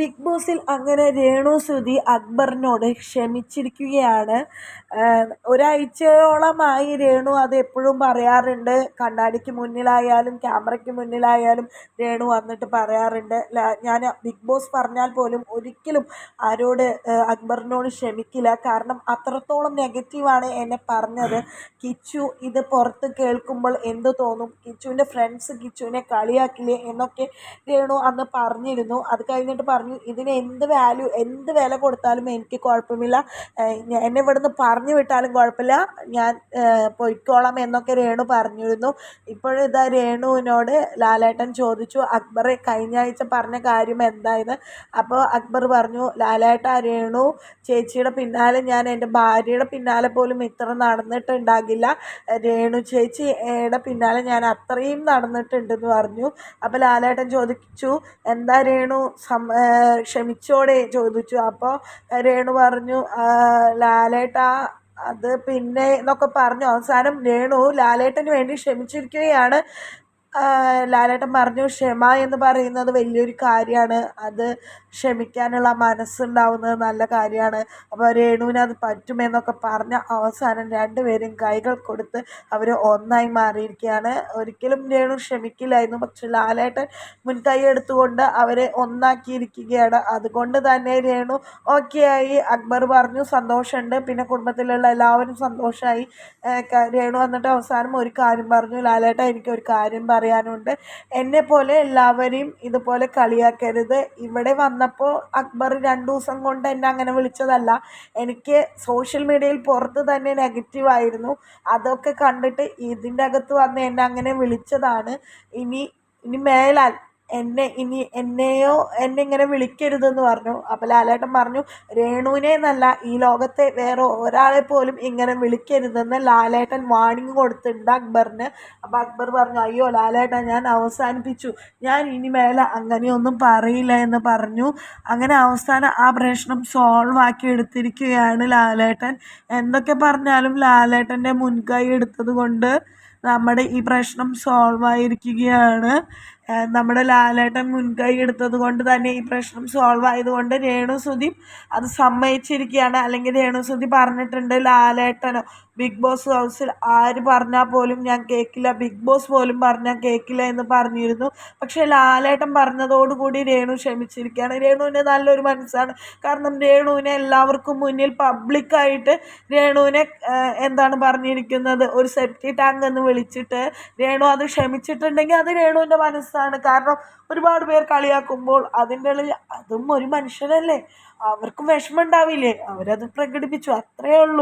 Big ബോസിൽ അങ്ങനെ രേണു സുധി അക്ബറിനോട് ക്ഷമിച്ചിരിക്കുകയാണ്. ഒരാഴ്ചയോളമായി രേണു അത് എപ്പോഴും പറയാറുണ്ട്. കണ്ണാടിക്ക് മുന്നിലായാലും ക്യാമറയ്ക്ക് മുന്നിലായാലും രേണു വന്നിട്ട് പറയാറുണ്ട്. ഞാൻ ബിഗ് ബോസ് പറഞ്ഞാൽ പോലും ഒരിക്കലും ആരോട് അക്ബറിനോട് ക്ഷമിക്കില്ല. കാരണം അത്രത്തോളം നെഗറ്റീവാണ് എന്നെ പറഞ്ഞത്. കിച്ചു ഇത് പുറത്ത് കേൾക്കുമ്പോൾ എന്ത് തോന്നും? കിച്ചുവിന്റെ ഫ്രണ്ട്സ് കിച്ചുവിനെ കളിയാക്കില്ലേ എന്നൊക്കെ രേണു അന്ന് പറഞ്ഞിരുന്നു. അത് കഴിഞ്ഞിട്ട് പറഞ്ഞു ഇതിന് എന്ത് വാല്യൂ എന്ത് വില കൊടുത്താലും എനിക്ക് കുഴപ്പമില്ല. എന്നെ ഇവിടുന്ന് പറഞ്ഞു വിട്ടാലും കുഴപ്പമില്ല. ഞാൻ പൊയ്ക്കോളാം എന്നൊക്കെ രേണു പറഞ്ഞിരുന്നു. ഇപ്പോഴിതാ രേണുവിനോട് ലാലേട്ടൻ ചോദിച്ചു അക്ബർ കഴിഞ്ഞ ആഴ്ച പറഞ്ഞ കാര്യം എന്തായെന്ന്? അപ്പോൾ അക്ബർ പറഞ്ഞു ലാലേട്ട രേണു ചേച്ചിയുടെ പിന്നാലെ ഞാൻ എന്റെ ഭാര്യയുടെ പിന്നാലെ പോലും ഇത്ര നടന്നിട്ടുണ്ടാകില്ല. രേണു ചേച്ചിയുടെ പിന്നാലെ ഞാൻ അത്രയും നടന്നിട്ടുണ്ടെന്ന് പറഞ്ഞു. അപ്പോൾ ലാലേട്ടൻ ചോദിച്ചു എന്താ രേണു ക്ഷമിച്ചോടെ ചോദിച്ചു. അപ്പോൾ രേണു പറഞ്ഞു ലാലേട്ടാ അത് പിന്നെ എന്നൊക്കെ പറഞ്ഞു. അവസാനം രേണു ലാലേട്ടന് വേണ്ടി ക്ഷമിച്ചിരിക്കുകയാണ്. ലാലേട്ടൻ പറഞ്ഞു ക്ഷമ എന്ന് പറയുന്നത് വലിയൊരു കാര്യമാണ്. അത് ക്ഷമിക്കാനുള്ള മനസ്സുണ്ടാവുന്നത് നല്ല കാര്യമാണ്. അപ്പോൾ രേണുവിന് അത് പറ്റുമെന്നൊക്കെ പറഞ്ഞ അവസാനം രണ്ടുപേരും കൈകൾ കൊടുത്ത് അവർ ഒന്നായി മാറിയിരിക്കുകയാണ്. ഒരിക്കലും രേണു ക്ഷമിക്കില്ലായിരുന്നു പക്ഷെ ലാലേട്ടൻ മുൻകൈ എടുത്തുകൊണ്ട് അവരെ ഒന്നാക്കിയിരിക്കുകയാണ്. അതുകൊണ്ട് തന്നെ രേണു ഓക്കെ ആയി. അക്ബർ പറഞ്ഞു സന്തോഷമുണ്ട്. പിന്നെ കുടുംബത്തിലുള്ള എല്ലാവരും സന്തോഷമായി രേണു വന്നിട്ട് അവസാനം ഒരു കാര്യം പറഞ്ഞു. ലാലേട്ടൻ എനിക്ക് ഒരു കാര്യം പറയാനുണ്ട്. എന്നെപ്പോലെ എല്ലാവരെയും ഇതുപോലെ കളിയാക്കരുത്. ഇവിടെ വന്നപ്പോൾ അക്ബർ രണ്ട് ദിവസം കൊണ്ട് എന്നെ അങ്ങനെ വിളിച്ചതല്ല. എനിക്ക് സോഷ്യൽ മീഡിയയിൽ പുറത്ത് തന്നെ നെഗറ്റീവായിരുന്നു അതൊക്കെ കണ്ടിട്ട് ഇതിന്റെ അകത്ത് വന്ന് എന്നെ അങ്ങനെ വിളിച്ചതാണ്. ഇനി ഇനി മേലാൽ എന്നെ ഇനി എന്നെയോ എന്നെ ഇങ്ങനെ വിളിക്കരുതെന്ന് പറഞ്ഞു. അപ്പോൾ ലാലേട്ടൻ പറഞ്ഞു രേണുവിനെ എന്നല്ല ഈ ലോകത്തെ വേറെ ഒരാളെ പോലും ഇങ്ങനെ വിളിക്കരുതെന്ന് ലാലേട്ടൻ വാണിംഗ് കൊടുത്തിട്ടുണ്ട് അക്ബറിന്. അപ്പോൾ അക്ബർ പറഞ്ഞു അയ്യോ ലാലേട്ടൻ ഞാൻ അവസാനിപ്പിച്ചു. ഞാൻ ഇനി മേലെ അങ്ങനെയൊന്നും പറയില്ല എന്ന് പറഞ്ഞു. അങ്ങനെ അവസാനം ആ പ്രശ്നം സോൾവ് ആക്കി എടുത്തിരിക്കുകയാണ് ലാലേട്ടൻ. എന്തൊക്കെ പറഞ്ഞാലും ലാലേട്ടന്റെ മുൻകൈ എടുത്തത് കൊണ്ട് നമ്മുടെ ഈ പ്രശ്നം സോൾവ് ആയിരിക്കുകയാണ്. നമ്മുടെ ലാലേട്ടൻ മുൻകൈ എടുത്തത് കൊണ്ട് തന്നെ ഈ പ്രശ്നം സോൾവ് ആയതുകൊണ്ട് രേണു സുധി അത് സമ്മതിച്ചിരിക്കുകയാണ്. അല്ലെങ്കിൽ രേണു സുധി പറഞ്ഞിട്ടുണ്ട് ലാലേട്ടനോ ബിഗ് ബോസ് ഹൗസിൽ ആര് പറഞ്ഞാൽ പോലും ഞാൻ കേൾക്കില്ല ബിഗ് ബോസ് പോലും പറഞ്ഞാൽ കേൾക്കില്ല എന്ന് പറഞ്ഞിരുന്നു. പക്ഷേ ലാലേട്ടൻ പറഞ്ഞതോടുകൂടി രേണു ക്ഷമിച്ചിരിക്കുകയാണ്. രേണുവിന്റെ നല്ലൊരു മനസ്സാണ്. കാരണം രേണുവിനെ എല്ലാവർക്കും മുന്നിൽ പബ്ലിക്കായിട്ട് രേണുവിനെ എന്താണ് പറഞ്ഞിരിക്കുന്നത്? ഒരു സെപ്റ്റി ടാങ്ക് എന്ന് വിളിച്ചിട്ട് രേണു അത് ക്ഷമിച്ചിട്ടുണ്ടെങ്കിൽ അത് രേണുവിന്റെ മനസ്സാണ്. കാരണം ഒരുപാട് പേർ കളിയാക്കുമ്പോൾ അതിന്റെ ഉള്ളിൽ അതും ഒരു മനുഷ്യനല്ലേ. അവർക്കും വിഷമം ഉണ്ടാവില്ലേ? അവരത് പ്രകടിപ്പിച്ചു. അത്രയേ ഉള്ളൂ.